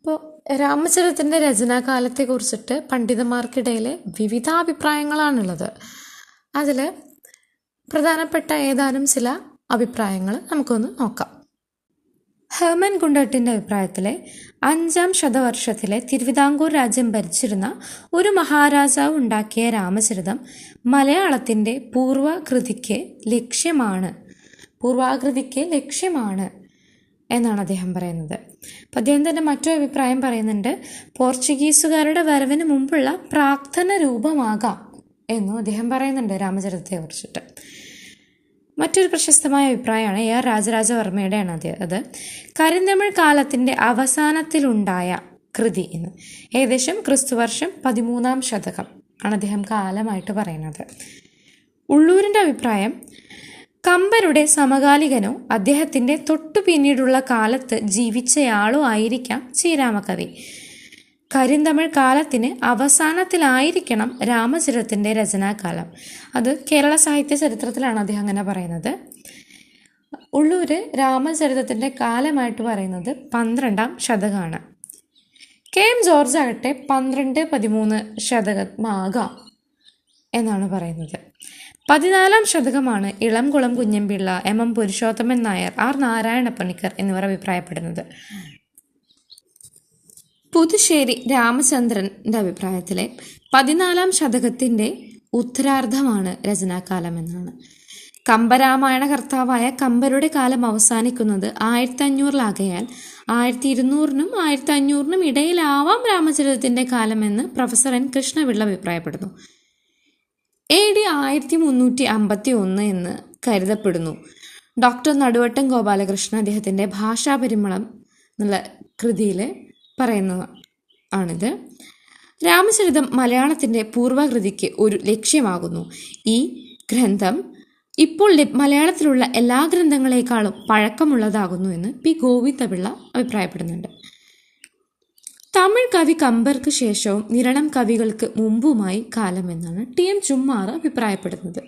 അപ്പോൾ രചനാകാലത്തെ കുറിച്ചിട്ട് പണ്ഡിതന്മാർക്കിടയിൽ വിവിധ അഭിപ്രായങ്ങളാണുള്ളത് അതിൽ പ്രധാനപ്പെട്ട ഏതാനും ചില അഭിപ്രായങ്ങൾ നമുക്കൊന്ന് നോക്കാം. ഹെർമൻ ഗുണ്ടട്ടിന്റെ അഭിപ്രായത്തിലെ അഞ്ചാം ശതവർഷത്തിലെ തിരുവിതാംകൂർ രാജ്യം ഭരിച്ചിരുന്ന ഒരു മഹാരാജാവ് ഉണ്ടാക്കിയ രാമചരിതം മലയാളത്തിന്റെ പൂർവകൃതിക്ക് ലക്ഷ്യമാണ്. പൂർവാകൃതിക്ക് ലക്ഷ്യമാണ്. എന്നാണ് അദ്ദേഹം പറയുന്നത്. അപ്പം അദ്ദേഹം തന്നെ മറ്റൊരു അഭിപ്രായം പറയുന്നുണ്ട് പോർച്ചുഗീസുകാരുടെ വരവിന് മുമ്പുള്ള പ്രാർത്ഥന രൂപമാകാം എന്നും അദ്ദേഹം പറയുന്നുണ്ട് രാമചരിതത്തെ കുറിച്ചിട്ട് മറ്റൊരു പ്രശസ്തമായ അഭിപ്രായമാണ് എ ആർ രാജരാജവർമ്മയുടെയാണ് അത്. അത് കരിന്തമിഴ് കാലത്തിന്റെ അവസാനത്തിലുണ്ടായ കൃതി എന്ന്. ഏകദേശം ക്രിസ്തുവർഷം പതിമൂന്നാം ശതകം ആണ് അദ്ദേഹം കാലമായിട്ട് പറയുന്നത്. ഉള്ളൂരിന്റെ അഭിപ്രായം കമ്പരുടെ സമകാലികനോ അദ്ദേഹത്തിന്റെ തൊട്ടു പിന്നീടുള്ള കാലത്ത് ജീവിച്ചയാളോ ആയിരിക്കാം ശ്രീരാമകവി. കരിന്തമിഴ് കാലത്തിന് അവസാനത്തിലായിരിക്കണം രാമചരിതത്തിന്റെ രചനാകാലം. അത് കേരള സാഹിത്യ ചരിത്രത്തിലാണ് അദ്ദേഹം അങ്ങനെ പറയുന്നത്. ഉള്ളൂര് രാമചരിതത്തിന്റെ കാലമായിട്ട് പറയുന്നത് പന്ത്രണ്ടാം ശതകമാണ് കെ എം ജോർജ് ആകട്ടെ പന്ത്രണ്ട് പതിമൂന്ന് ശതകമാകാം എന്നാണ് പറയുന്നത്. പതിനാലാം ശതകമാണ് Elamkulam Kunjanpillai M M Purushothaman Nair R Narayana Panicker എന്നിവർ അഭിപ്രായപ്പെടുന്നത്. പുതുശ്ശേരി രാമചന്ദ്രന്റെ അഭിപ്രായത്തിലെ പതിനാലാം ശതകത്തിന്റെ ഉത്തരാർദ്ധമാണ് രചനാകാലം എന്നാണ്. കമ്പരാമായണ കർത്താവായ കമ്പരുടെ കാലം അവസാനിക്കുന്നത് ആയിരത്തി അഞ്ഞൂറിലാകയാൽ ആയിരത്തി ഇരുന്നൂറിനും ആയിരത്തി അഞ്ഞൂറിനും ഇടയിലാവാം രാമചരിതത്തിന്റെ കാലമെന്ന് പ്രൊഫസർ എൻ കൃഷ്ണപിള്ള അഭിപ്രായപ്പെടുന്നു. എ ഡി ആയിരത്തി മുന്നൂറ്റി അമ്പത്തി ഒന്ന് എന്ന് കരുതപ്പെടുന്നു. ഡോക്ടർ നടുവട്ടം ഗോപാലകൃഷ്ണൻ അദ്ദേഹത്തിന്റെ ഭാഷാപരിമളം എന്നുള്ള കൃതിയിൽ പറയുന്ന ആണിത്. രാമചരിതം മലയാളത്തിന്റെ പൂർവകൃതിക്ക് ഒരു ലക്ഷ്യമാകുന്നു. ഈ ഗ്രന്ഥം ഇപ്പോൾ മലയാളത്തിലുള്ള എല്ലാ ഗ്രന്ഥങ്ങളെക്കാളും പഴക്കമുള്ളതാകുന്നു എന്ന് പി ഗോവിന്ദപിള്ള അഭിപ്രായപ്പെടുന്നുണ്ട്. തമിഴ് കവി കമ്പർക്ക് ശേഷവും നിരണം കവികൾക്ക് മുമ്പുമായി കാലമെന്നാണ് ടി എം ചുമ്മാർ അഭിപ്രായപ്പെടുന്നത്.